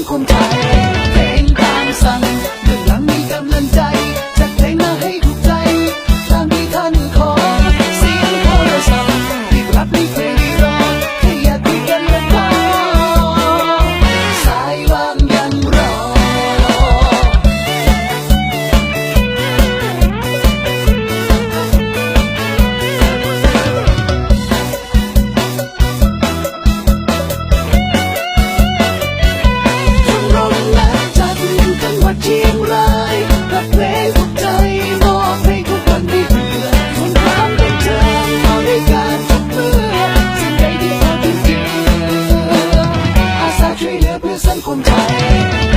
encontraré. Sân.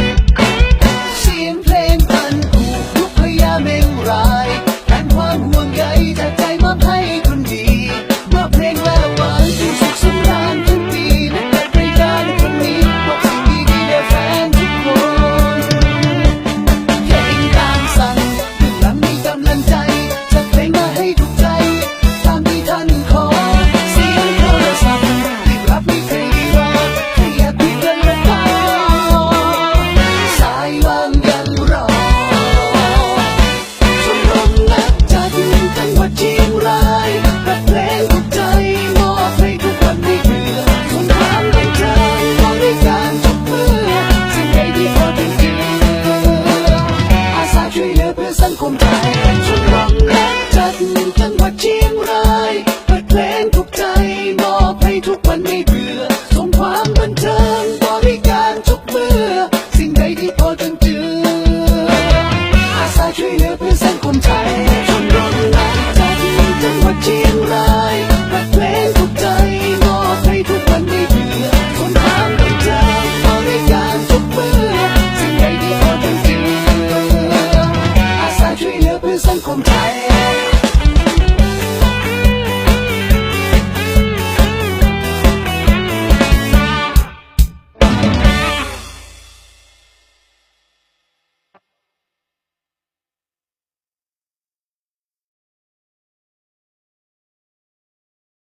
สังคมไทยชมรมงรงจัดจังหวัดเชียงรายเปิดเพลงทุกใจมอบให้ทุกวันในเพื่ I am.